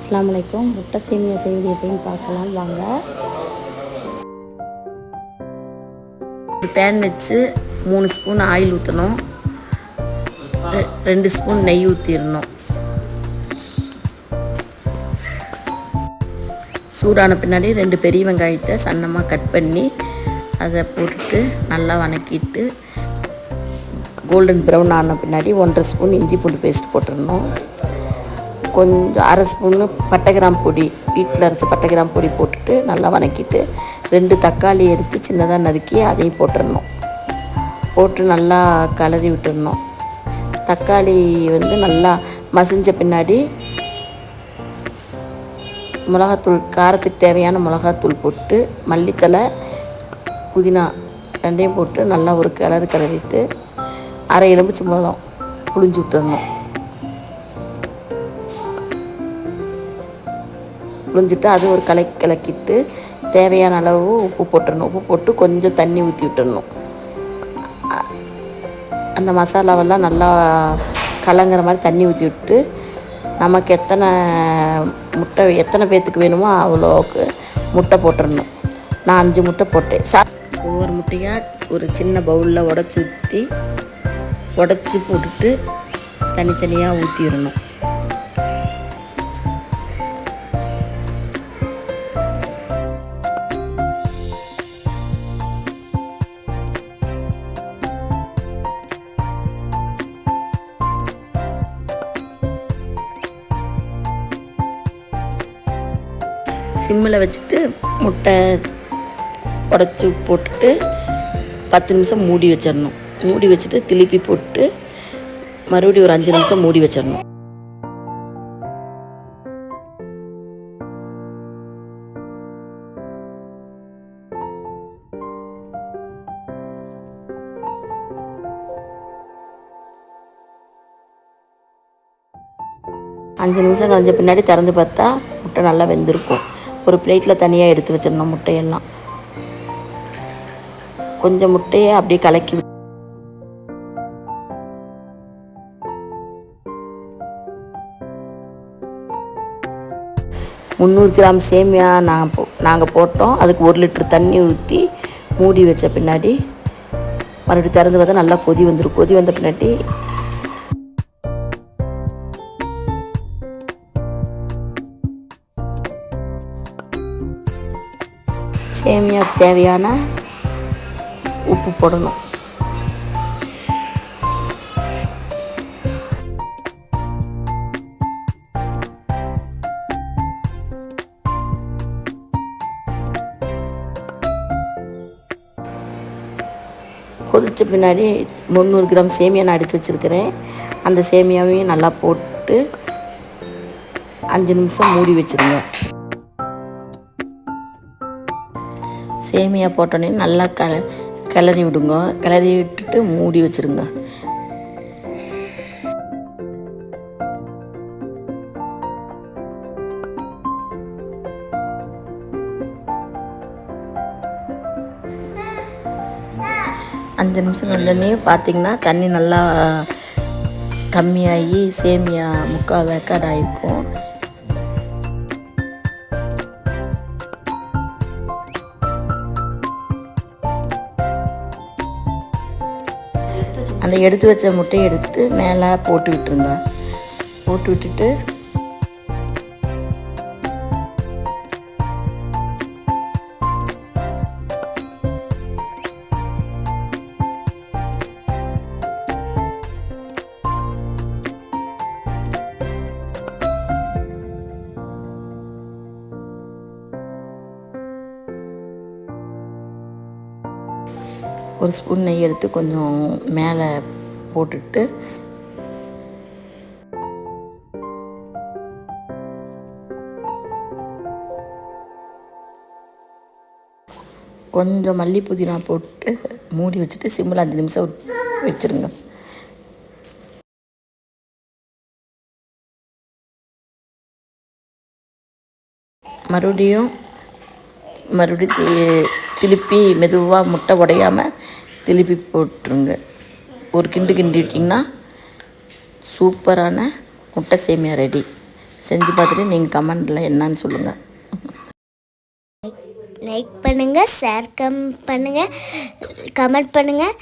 அஸ்ஸலாமு முட்டை சேமியா செய்வது எப்படின்னு பார்க்கலாம். வாங்க. ஒரு பேன் வச்சு மூணு ஸ்பூன் ஆயில் ஊற்றணும் ரெண்டு ஸ்பூன் நெய் ஊற்றிடணும் சூடான பின்னாடி ரெண்டு பெரிய வெங்காயத்தை சன்னமாக கட் பண்ணி அதை போட்டுட்டு நல்லா வணக்கிட்டு கோல்டன் ப்ரௌன் ஆன பின்னாடி ஒன்றரை ஸ்பூன் இஞ்சி பூண்டு பேஸ்ட் போட்டுடணும். கொஞ்சம் அரை ஸ்பூன்னு பட்டை கிராம் பொடி வீட்டில் அரைச்ச பட்டை கிராம் பொடி போட்டுட்டு நல்லா வணக்கிட்டு ரெண்டு தக்காளி எடுத்து சின்னதாக நறுக்கி அதையும் போட்டுடணும் போட்டு நல்லா கலரி விட்டுடணும் தக்காளி வந்து நல்லா மசிஞ்ச பின்னாடி மிளகாத்தூள் காரத்துக்கு தேவையான மிளகாத்தூள் போட்டு மல்லித்தலை புதினா ரெண்டையும் போட்டு நல்லா ஒரு கிளறு கிளறிட்டு அரை எலுமிச்சை மிளகம் புளிஞ்சு விட்டுறணும். புளிஞ்சிட்டு அது ஒரு கலை கலக்கிட்டு தேவையான அளவு உப்பு போட்டுடணும் உப்பு போட்டு கொஞ்சம் தண்ணி ஊற்றி விட்டுடணும் அந்த மசாலாவெல்லாம் நல்லா கலங்குற மாதிரி தண்ணி ஊற்றி விட்டு நமக்கு எத்தனை முட்டை எத்தனை பேர்த்துக்கு வேணுமோ அவ்வளோக்கு முட்டை போட்டுடணும் நான் அஞ்சு முட்டை போட்டேன். சா ஒவ்வொரு முட்டையாக ஒரு சின்ன பவுலில் உடச்சி ஊற்றி உடச்சி போட்டுட்டு தனித்தனியாக ஊற்றிடணும் சிம்மில் வச்சுட்டு முட்டை உடச்சி போட்டுட்டு பத்து நிமிஷம் மூடி வச்சிடணும். மூடி வச்சுட்டு திருப்பி போட்டு மறுபடியும் ஒரு அஞ்சு நிமிஷம் மூடி வச்சிடணும். அஞ்சு நிமிஷம் கழிஞ்ச பின்னாடி திறந்து பார்த்தா முட்டை நல்லா வெந்திருக்கும். ஒரு பிளேட்டில் தனியாக எடுத்து வச்சிடணும் முட்டையெல்லாம். கொஞ்சம் முட்டையை அப்படியே கலக்கி முந்நூறு கிராம் சேமியா நாங்கள் போ நாங்கள் போட்டோம். அதுக்கு ஒரு லிட்டர் தண்ணி ஊற்றி மூடி வச்ச பின்னாடி மறுபடியும் திறந்து பார்த்தா நல்லா கொதி வந்துடும் கொதி வந்த பின்னாடி சேமியாவுக்கு தேவையான உப்பு போடணும். கொதித்த பின்னாடி முந்நூறு கிராம் சேமியா நான் அடித்து வச்சுருக்கிறேன். அந்த சேமியாவையும் நல்லா போட்டு அஞ்சு நிமிஷம் மூடி வச்சுருங்க. சேமியா போட்டோன்னே நல்லா கல கிளறி விடுங்க. கிளறி விட்டுட்டு மூடி வச்சுருங்க. அஞ்சு நிமிஷம் வந்தோடனே பார்த்தீங்கன்னா தண்ணி நல்லா கம்மியாகி சேமியா முக்கால் வேக்காடு இருக்கும் அந்த எடுத்து வச்ச முட்டையை எடுத்து மேலே போட்டு விட்டுருங்க போட்டு விட்டுட்டு ஒரு ஸ்பூன் நெய் எடுத்து கொஞ்சம் மேலே போட்டுட்டு கொஞ்சம் மல்லி புதினா போட்டு மூடி வச்சுட்டு சிம்மில் அஞ்சு நிமிஷம் வச்சுருங்க வச்சிருங்க. மறுபடியும் மறுபடியும் திருப்பி மெதுவாக முட்டை உடையாமல் திருப்பி போட்டுருங்க. ஒரு கிண்டு கிண்டிட்டிங்கன்னா சூப்பரான முட்டை சேமியா ரெடி. செஞ்சு பார்த்துட்டு நீங்கள் கமெண்டில் என்னன்னு சொல்லுங்கள் லைக் பண்ணுங்கள் ஷேர் கம் பண்ணுங்கள் கமெண்ட் பண்ணுங்கள்